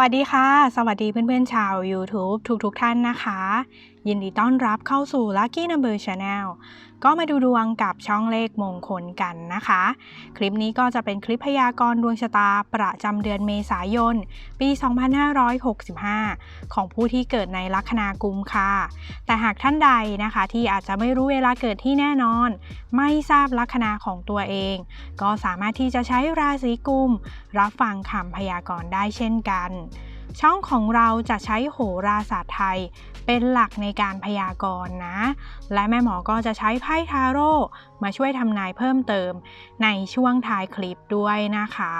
วัสดีค่ะ สวัสดีเพื่อนๆชาว YouTube ทุกๆทท่านนะคะ ยินดีต้อนรับเข้าสู่ Lucky Number Channel ก็มาดูดวงกับช่องเลขมงคลกันนะคะ คลิปนี้ก็จะเป็นคลิปพยากรณ์ดวงชะตาประจำเดือนเมษายน ปี 2565 ของผู้ที่เกิดในลัคนากุมค่ะ แต่หากท่านใดนะคะที่อาจจะไม่รู้เวลาเกิดที่แน่นอน ไม่ทราบลัคนาของตัวเอง ก็สามารถที่จะใช้ราศีกุม รับฟังคำพยากรณ์ได้เช่นกัน ช่องของเราจะใช้โหราศาสตร์ไทย เป็นหลักในการพยากรณ์นะ และแม่หมอก็จะใช้ไพ่ทาโร่มาช่วยทำนายเพิ่มเติมในช่วงท้ายคลิปด้วยนะคะ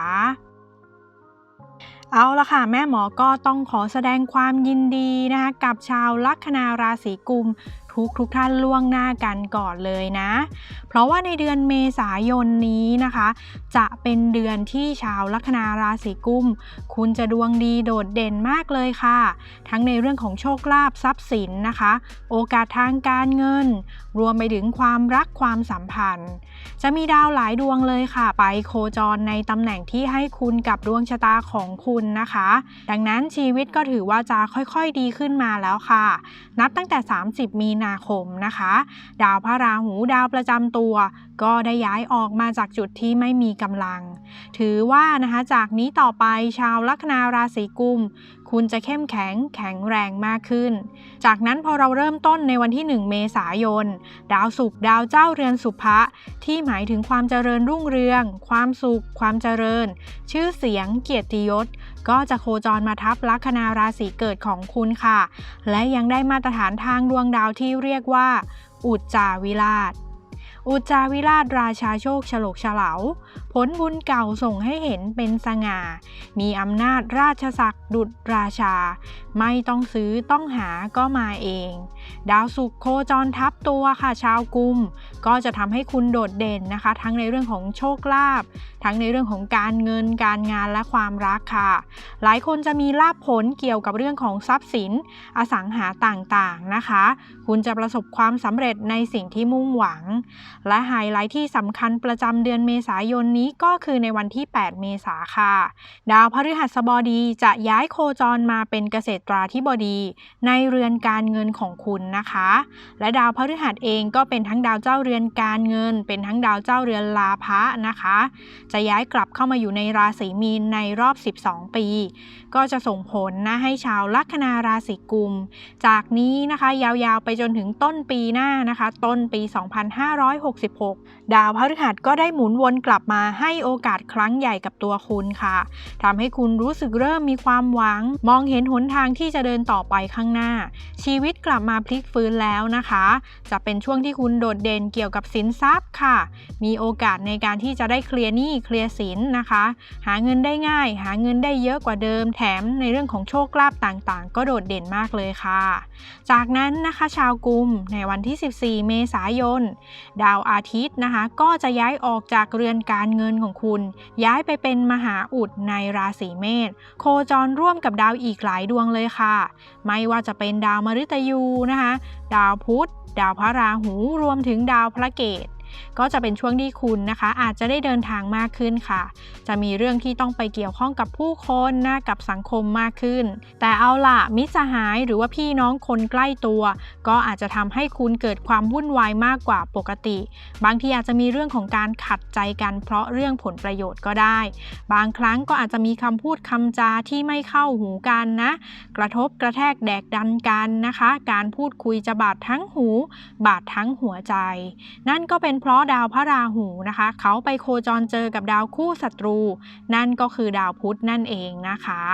เอาละค่ะ แม่หมอก็ต้องขอแสดงความยินดีนะคะกับชาวลัคนาราศีกุม ทุกทุกท่านล่วงหน้ากันก่อนเลยนะ เพราะว่าในเดือนเมษายนนี้นะคะ จะเป็นเดือนที่ชาวลัคนาราศีกุม คุณจะดวงดีโดดเด่นมากเลยค่ะ ทั้งในเรื่องของโชคลาภทรัพย์สินนะคะ โอกาสทางการเงินรวมไปถึงความรักความสัมพันธ์ จะมีดาวหลายดวงเลยค่ะ ไปโคจรในตำแหน่งที่ให้คุณกับดวงชะตาของคุณนะคะ ดังนั้นชีวิตก็ถือว่าจะค่อยๆดีขึ้นมาแล้วค่ะ นับตั้งแต่ 30 มีนาคมนะคะ ดาวพระราหูดาวประจำตัว ก็ได้ย้ายออกมาจากจุดที่ไม่มีกำลัง ถือว่านะคะจากนี้ต่อไปชาวลัคนาราศีกุม คุณจะเข้มแข็งแข็งแรงมากขึ้น จากนั้นพอเราเริ่มต้นในวันที่ 1 เมษายน ดาวศุกร์ดาวเจ้าเรือนสุภะที่หมายถึงความเจริญรุ่งเรือง ความสุข ความเจริญ ชื่อเสียงเกียรติยศ ก็จะโคจรมาทับลัคนาราศีเกิดของคุณค่ะ และยังได้มาตรฐานทางดวงดาวที่เรียกว่า อุจจาวิราช อุจาวิราชราชาโชคฉลกฉลาผลบุญเก่าส่งให้เห็นเป็นสง่า มีอำนาจราชศักดิ์ดุจราชา ไม่ต้องซื้อต้องหาก็มาเอง ดาวศุกร์โคจรทับตัวค่ะชาวกุม ก็จะทำให้คุณโดดเด่นนะคะ ทั้งในเรื่องของโชคลาภทั้งในเรื่องของการเงินการงานและความรักค่ะ หลายคนจะมีลาภผลเกี่ยวกับเรื่องของทรัพย์สิน อสังหาต่างๆนะคะ คุณจะประสบความสำเร็จในสิ่งที่มุ่งหวังและไฮไลท์ที่สำคัญประจำเดือนเมษายนนี้ก็คือในวันที่ 8 เมษาค่ะ ดาวพฤหัสบดีจะย้ายโคจรมาเป็นเกษตราธิบดี ในเรือนการเงินของคุณนะคะ และดาวพฤหัสเองก็เป็นทั้งดาวเจ้าเรือนการเงิน เป็นทั้งดาวเจ้าเรือนลาภะนะคะ จะย้ายกลับเข้ามาอยู่ในราศีมีนในรอบ 12 ปี ก็จะส่งผลนะให้ชาวลัคนาราศีกุม จากนี้นะคะยาวๆไปจนถึงต้นปีหน้านะคะ ต้นปี 2500 2566 ดาวพฤหัสก็ได้หมุนวนกลับมาให้โอกาสครั้งใหญ่กับตัวคุณค่ะทำให้คุณรู้สึกเริ่มมีความหวัง มองเห็นหนทางที่จะเดินต่อไปข้างหน้า ชีวิตกลับมาพลิกฟื้นแล้วนะคะ จะเป็นช่วงที่คุณโดดเด่นเกี่ยวกับสินทรัพย์ค่ะ มีโอกาสในการที่จะได้เคลียร์หนี้เคลียร์สินนะคะ หาเงินได้ง่าย หาเงินได้เยอะกว่าเดิม แถมในเรื่องของโชคลาภต่างๆ ก็โดดเด่นมากเลยค่ะ จากนั้นนะคะชาวกุมในวันที่ 14 เมษายน ดาวอาทิตย์นะคะ ก็จะย้ายออกจากเรือนการเงินของคุณ ย้ายไปเป็นมหาอุดในราศีเมษโคจรร่วมกับดาวอีกหลายดวงเลยค่ะ ไม่ว่าจะเป็นดาวมฤตยูนะคะ ดาวพุธ ดาวพระราหูรวมถึงดาวพระเกต ก็จะเป็นช่วงที่คุณนะคะ อาจจะได้เดินทางมากขึ้นค่ะ จะมีเรื่องที่ต้องไปเกี่ยวข้องกับผู้คนนะกับสังคมมากขึ้น แต่เอาล่ะมิตรสหายหรือว่าพี่น้องคนใกล้ตัว ก็อาจจะทำให้คุณเกิดความวุ่นวายมากกว่าปกติ บางทีอาจจะมีเรื่องของการขัดใจกันเพราะเรื่องผลประโยชน์ก็ได้ บางครั้งก็อาจจะมีคำพูดคำจาที่ไม่เข้าหูกันนะ กระทบกระแทกแดกดันกันนะคะ การพูดคุยจะบาดทั้งหู บาดทั้งหัวใจ นั่นก็เป็นเพราะดาวพระราหูนะคะ เขาไปโคจรเจอกับดาวคู่ศัตรู นั่นก็คือดาวพุธนั่นเองนะคะ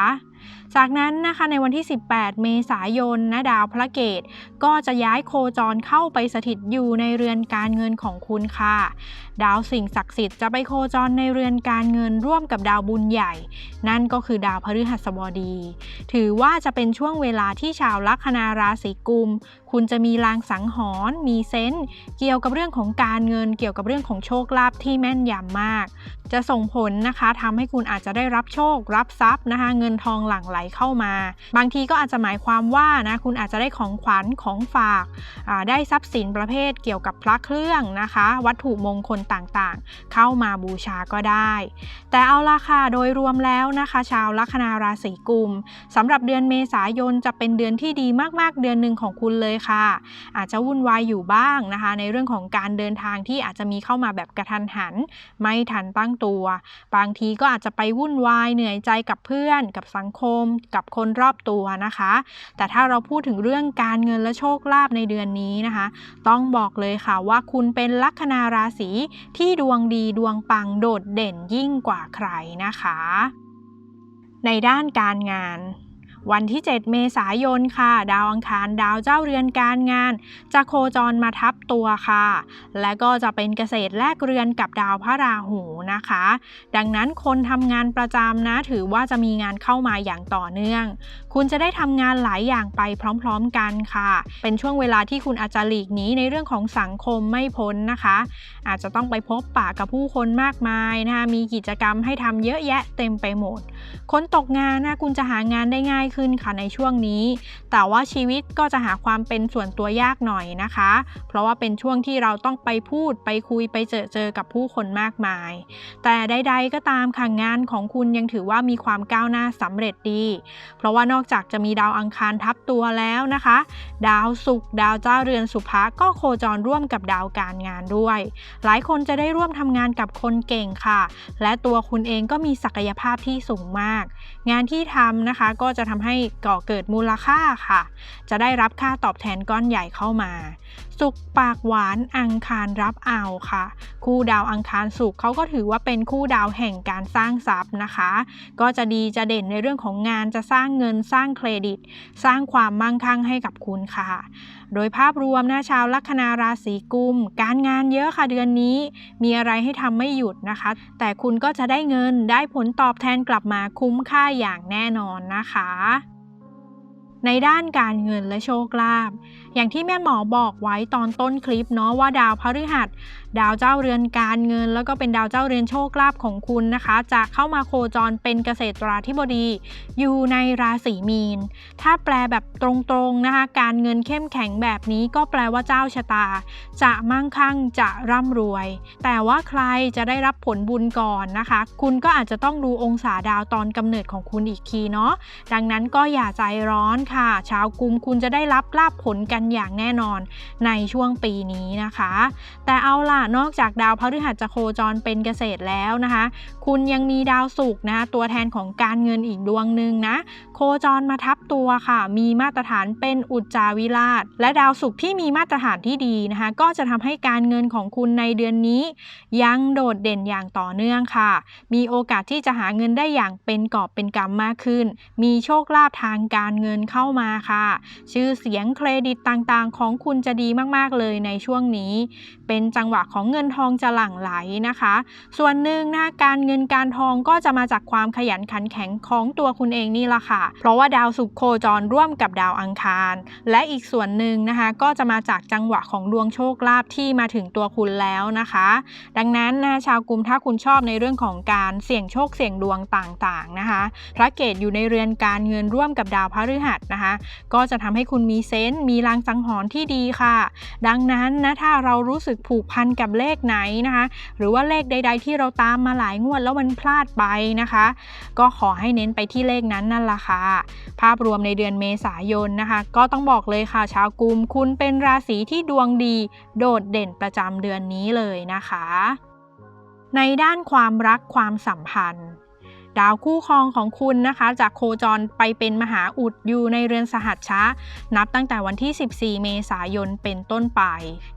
จากนั้นนะคะในวันที่ 18 เมษายนนะดาวพระเกต ก็จะย้ายโคจรเข้าไปสถิตอยู่ในเรือนการเงินของคุณค่ะ ดาวสิ่งศักดิ์สิทธิ์จะไปโคจรในเรือนการเงินร่วมกับดาวบุญใหญ่ นั่นก็คือดาวพฤหัสบดี ถือว่าจะเป็นช่วงเวลาที่ชาวลัคนาราศีกุม คุณจะมีลางสังหรณ์มีเซนส์เกี่ยวกับเรื่องของการเงิน เกี่ยวกับเรื่องของโชคลาภที่แม่นยำมาก จะส่งผลนะคะทำให้คุณอาจจะได้รับโชครับทรัพย์นะคะเงินทองไหลลั่งไหลเข้ามา บางทีก็อาจจะหมายความว่านะคุณอาจจะได้ของขวัญของฝากได้ทรัพย์สินประเภทเกี่ยวกับพระเครื่องนะคะ วัตถุมงคลต่างๆ เข้ามาบูชาก็ได้ แต่เอาละค่ะโดยรวมแล้วนะคะ ชาวลัคนาราศีกุมสำหรับเดือนเมษายนจะเป็นเดือนที่ดีมากๆ เดือนหนึ่งของคุณเลยค่ะ อาจจะวุ่นวายอยู่บ้างนะคะ ในเรื่องของการเดินทางที่อาจจะมีเข้ามาแบบกระทันหัน ไม่ทันตั้งตัว บางทีก็อาจจะไปวุ่นวายเหนื่อยใจกับเพื่อนกับสังคมกับคนรอบตัวนะคะ แต่ถ้าเราพูดถึงเรื่องการเงินและโชคลาภในเดือนนี้นะคะ ต้องบอกเลยค่ะว่าคุณเป็นลัคนาราศีที่ดวงดีดวงปังโดดเด่นยิ่งกว่าใครนะคะ ในด้านการงาน วันที่ 7 เมษายนค่ะ ดาวอังคารดาวเจ้าเรือนการงาน จะโคจรมาทับตัวค่ะ และก็จะเป็นเกษตรแลกเรือนกับดาวพระราหูนะคะ ดังนั้นคนทำงานประจำนะถือว่าจะมีงานเข้ามาอย่างต่อเนื่อง คุณจะได้ทำงานหลายอย่างไปพร้อมๆกันค่ะ เป็นช่วงเวลาที่คุณอาจจะหลีกหนีในเรื่องของสังคมไม่พ้นนะคะ อาจจะต้องไปพบปะกับผู้คนมากมายนะคะมีกิจกรรมให้ทำเยอะแยะเต็มไปหมด คนตกงานนะคุณจะหางานได้ง่ายขึ้นค่ะในช่วงนี้ แต่ว่าชีวิตก็จะหาความเป็นส่วนตัวยากหน่อยนะคะ เพราะว่าเป็นช่วงที่เราต้องไปพูดไปคุยไปเจอเจอกับผู้คนมากมาย แต่ใดๆก็ตามค่ะงานของคุณยังถือว่ามีความก้าวหน้าสำเร็จดี เพราะว่านอกจากจะมีดาวอังคารทับตัวแล้วนะคะ ดาวศุกร์ดาวเจ้าเรือนสุภะก็โคจรร่วมกับดาวการงานด้วย หลายคนจะได้ร่วมทำงานกับคนเก่งค่ะ และตัวคุณเองก็มีศักยภาพที่สูงมาก งานที่ทำนะคะก็จะทำให้ก่อเกิดมูลค่าค่ะ จะได้รับค่าตอบแทนก้อนใหญ่เข้ามา สุกปากหวานอังคารรับเอาค่ะ คู่ดาวอังคารสุกเขาก็ถือว่าเป็นคู่ดาวแห่งการสร้างทรัพย์นะคะ ก็จะดีจะเด่นในเรื่องของงานจะสร้างเงินสร้างเครดิต สร้างความมั่งคั่งให้กับคุณค่ะ โดยภาพรวมนะชาวลัคนาราศีกุม การงานเยอะค่ะเดือนนี้ มีอะไรให้ทำไม่หยุดนะคะ แต่คุณก็จะได้เงินได้ผลตอบแทนกลับมาคุ้มค่าอย่างแน่นอนนะคะ ในด้านการเงินและโชคลาภ อย่างที่แม่หมอบอกไว้ตอนต้นคลิปเนาะว่าดาวพฤหัส ดาวเจ้าเรือนการเงิน แล้วก็เป็นดาวเจ้าเรือนโชคลาภของคุณนะคะ จะเข้ามาโคจรเป็นเกษตราธิบดี อยู่ในราศีมีน ถ้าแปลแบบตรงๆนะคะ การเงินเข้มแข็งแบบนี้ก็แปลว่าเจ้าชะตา จะมั่งคั่งจะร่ำรวย แต่ว่าใครจะได้รับผลบุญก่อนนะคะ คุณก็อาจจะต้องดูองศาดาวตอนกำเนิดของคุณอีกทีเนาะดังนั้นก็อย่าใจร้อนค่ะ ชาวกุมคุณจะได้รับลาบผลกันอย่างแน่นอนในช่วงปีนี้นะคะ แต่เอาล่ะนอกจากดาวพฤหัสจะโคจรเป็นเกษตรแล้วนะคะ คุณยังมีดาวศุกร์นะตัวแทนของการเงินอีกดวงหนึ่งนะ โคจรมาทับตัวค่ะ มีมาตรฐานเป็นอุจจาวิราช และดาวศุกร์ที่มีมาตรฐานที่ดีนะคะ ก็จะทำให้การเงินของคุณในเดือนนี้ ยังโดดเด่นอย่างต่อเนื่องค่ะ มีโอกาสที่จะหาเงินได้อย่างเป็นกอบเป็นกำมากขึ้น มีโชคลาภทางการเงินเข้ามาค่ะ ชื่อเสียงเครดิตต่างๆ ของคุณจะดีมากๆเลยในช่วงนี้ เป็นจังหวะของเงินทองจะหลั่งไหลนะคะ ส่วนหนึ่งนะการเงินการทองก็จะมาจากความขยันขันแข็งของตัวคุณเองนี่แหละค่ะ เพราะว่าดาวสุขโคจรร่วมกับดาวอังคาร และอีกส่วนหนึ่งนะคะก็จะมาจากจังหวะของดวงโชคลาภที่มาถึงตัวคุณแล้วนะคะ ดังนั้นนะชาวกุมถ้าคุณชอบในเรื่องของการเสี่ยงโชคเสี่ยงดวงต่างๆนะคะ พระเกตอยู่ในเรือนการเงินร่วมกับดาวพฤหัสนะคะ ก็จะทำให้คุณมีเซนต์มีลางสังหรณ์ที่ดีค่ะ ดังนั้นนะถ้าเรารู้สึกผูกพันกับเลขไหนนะคะ หรือว่าเลขใด ๆ ที่เราตามมาหลายงวดแล้วมันพลาดไปนะคะ ก็ขอให้เน้นไปที่เลขนั้นนั่นละค่ะ ภาพรวมในเดือนเมษายนนะคะ ก็ต้องบอกเลยค่ะ ชาวกุมคุณเป็นราศีที่ดวงดี โดดเด่นประจำเดือนนี้เลยนะคะในด้านความรักความสัมพันธ์ ดาวคู่ครองของคุณนะคะ จากโคจรไปเป็นมหาอุดอยู่ในเรือนสหัชชะนับตั้งแต่วันที่ 14 เมษายนเป็นต้นไป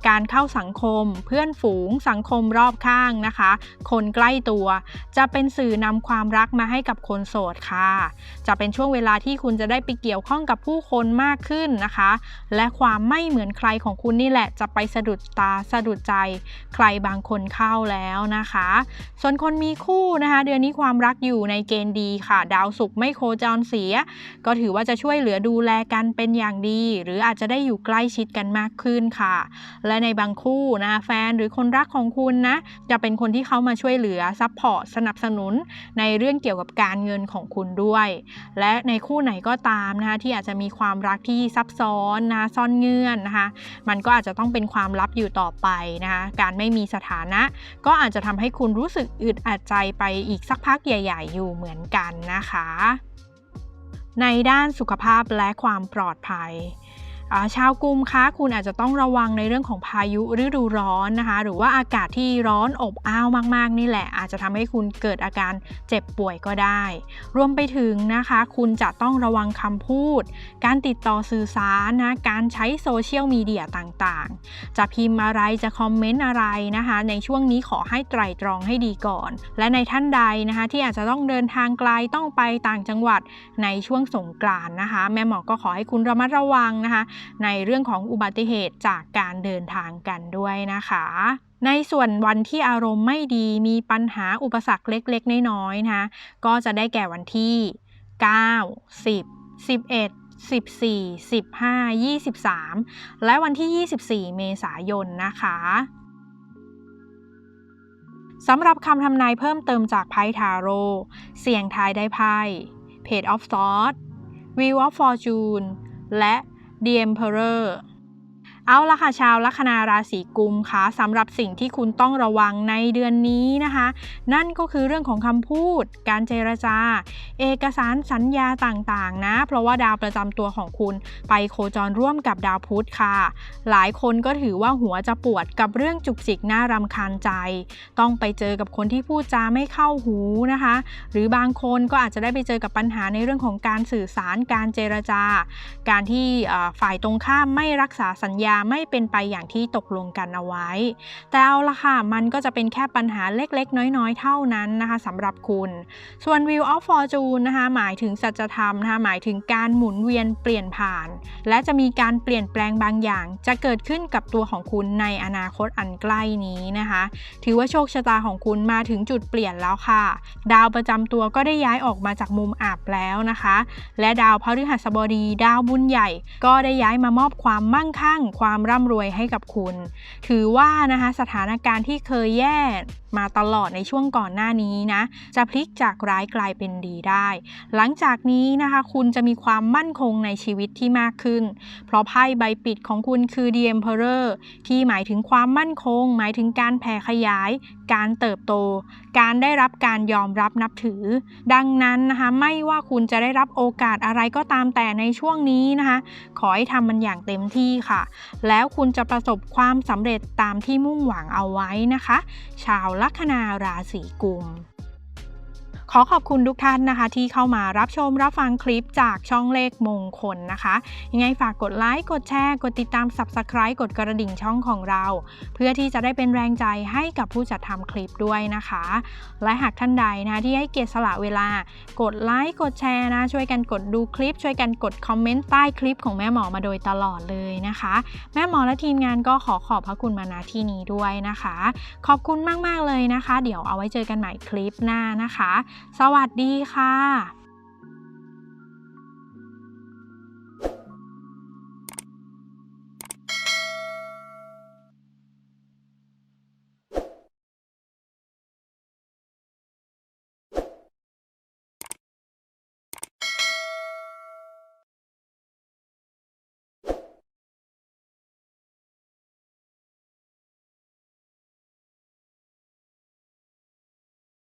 การเข้าสังคม เพื่อนฝูง สังคมรอบข้างนะคะ คนใกล้ตัว จะเป็นสื่อนำความรักมาให้กับคนโสดค่ะ จะเป็นช่วงเวลาที่คุณจะได้ไปเกี่ยวข้องกับผู้คนมากขึ้นนะคะ และความไม่เหมือนใครของคุณนี่แหละ จะไปสะดุดตาสะดุดใจ ใครบางคนเข้าแล้วนะคะ ส่วนคนมีคู่นะคะ เดือนนี้ความรักอยู่ในเกณฑ์ดีค่ะ ดาวศุกร์ไม่โคจรเสีย ก็ถือว่าจะช่วยเหลือดูแลกันเป็นอย่างดี หรืออาจจะได้อยู่ใกล้ชิดกันมากขึ้นค่ะ และในบางคู่นะแฟนหรือคนรักของคุณนะจะเป็นคนที่เขามาช่วยเหลือซัพพอร์ตสนับสนุนในเรื่องเกี่ยวกับการเงินของคุณด้วย และในคู่ไหนก็ตามนะคะที่อาจจะมีความรักที่ซับซ้อนนะซ่อนเงื่อนนะคะ มันก็อาจจะต้องเป็นความลับอยู่ต่อไปนะคะการไม่มีสถานะ ก็อาจจะทำให้คุณรู้สึกอึดอัดใจไปอีกสักพักใหญ่ ๆอยู่เหมือนกันนะคะ ในด้านสุขภาพและความปลอดภัย ชาวกรุมคะคุณอาจจะต้องระวังในเรื่องของพายุฤดูร้อนนะคะ หรือว่าอากาศที่ร้อนอบอ้าวมาก ๆ นี่แหละ อาจจะทำให้คุณเกิดอาการเจ็บป่วยก็ได้ รวมไปถึงนะคะ คุณจะต้องระวังคำพูด การติดต่อสื่อสารนะการใช้โซเชียลมีเดียต่างๆ จะพิมพ์อะไรจะคอมเมนต์อะไรนะคะ ในช่วงนี้ขอให้ไตร่ตรองให้ดีก่อน และในท่านใดนะคะ ที่อาจจะต้องเดินทางไกลต้องไปต่างจังหวัดในช่วงสงกรานต์นะคะ แม่หมอก็ขอให้คุณระมัดระวังนะคะในเรื่องของอุบัติเหตุจากการเดินทางกันด้วยนะคะ ในส่วนวันที่อารมณ์ไม่ดีมีปัญหาอุปสรรคเล็กๆ น้อยๆนะคะก็จะได้แก่วันที่ 9 10 11 14 15 23 และวันที่ 24 เมษายนนะคะสำหรับคำทำนายเพิ่มเติมจากไพ่ทาโร่เสี่ยงทายได้ไพ่ Page of Swords Wheel of Fortune และ The Emperor เอาละค่ะชาวลัคนาราศีกุมค่ะสำหรับสิ่งที่คุณต้องระวังในเดือนนี้นะคะ นั่นก็คือเรื่องของคำพูด การเจรจา เอกสารสัญญาต่างๆ นะ เพราะว่าดาวประจำตัวของคุณไปโคจรร่วมกับดาวพุธค่ะ หลายคนก็ถือว่าหัวจะปวดกับเรื่องจุกจิกน่ารำคาญใจ ต้องไปเจอกับคนที่พูดจาไม่เข้าหูนะคะ หรือบางคนก็อาจจะได้ไปเจอกับปัญหาในเรื่องของการสื่อสารการเจรจา การที่ฝ่ายตรงข้ามไม่รักษาสัญญาไม่เป็นไปอย่างที่ตกลงกันเอาไว้ แต่เอาละค่ะ มันก็จะเป็นแค่ปัญหาเล็กๆ น้อยๆ เท่านั้นนะคะสำหรับคุณ ส่วน Wheel of Fortune นะคะหมายถึงสัจธรรมนะคะหมายถึงการหมุนเวียนเปลี่ยนผ่าน และจะมีการเปลี่ยนแปลงบางอย่าง จะเกิดขึ้นกับตัวของคุณในอนาคตอันใกล้นี้นะคะ ถือว่าโชคชะตาของคุณมาถึงจุดเปลี่ยนแล้วค่ะ ดาวประจำตัวก็ได้ย้ายออกมาจากมุมอับแล้วนะคะ และดาวพฤหัสบดี ดาวบุญใหญ่ ก็ได้ย้ายมามอบความมั่งคั่งความร่ำรวยให้กับคุณ ถือว่านะคะสถานการณ์ที่เคยแย่มาตลอดในช่วงก่อนหน้านี้นะ จะพลิกจากร้ายกลายเป็นดีได้ หลังจากนี้นะคะ คุณจะมีความมั่นคงในชีวิตที่มากขึ้น เพราะไพ่ใบปิดของคุณคือ The Emperor ที่หมายถึงความมั่นคง หมายถึงการแผ่ขยาย การเติบโต การได้รับการยอมรับนับถือ ดังนั้นนะคะไม่ว่าคุณจะได้รับโอกาสอะไรก็ตามแต่ในช่วงนี้นะคะ ขอให้ทำมันอย่างเต็มที่ค่ะ แล้วคุณจะประสบความสำเร็จตามที่มุ่งหวังเอาไว้นะคะ ชาวลัคนาราศีกุม ขอขอบคุณทุกท่านนะคะ ที่เข้ามารับชมรับฟังคลิปจากช่องเลขมงคลนะคะ ยังไงฝากกดไลค์กดแชร์ กดติดตาม Subscribe กดกระดิ่งช่องของเรา เพื่อที่จะได้เป็นแรงใจให้กับผู้จัดทำคลิปด้วยนะคะ และหากท่านใดนะที่ให้เกียรติสละเวลา กดไลค์กดแชร์นะ ช่วยกันกดดูคลิป ช่วยกันกดคอมเมนต์ใต้คลิปของแม่หมอมาโดยตลอดเลยนะคะ แม่หมอและทีมงานก็ขอขอบพระคุณมาณที่นี้ด้วยนะคะ ขอบคุณมากๆเลยนะคะ เดี๋ยวเอาไว้เจอกันใหม่คลิปหน้านะคะสวัสดีค่ะ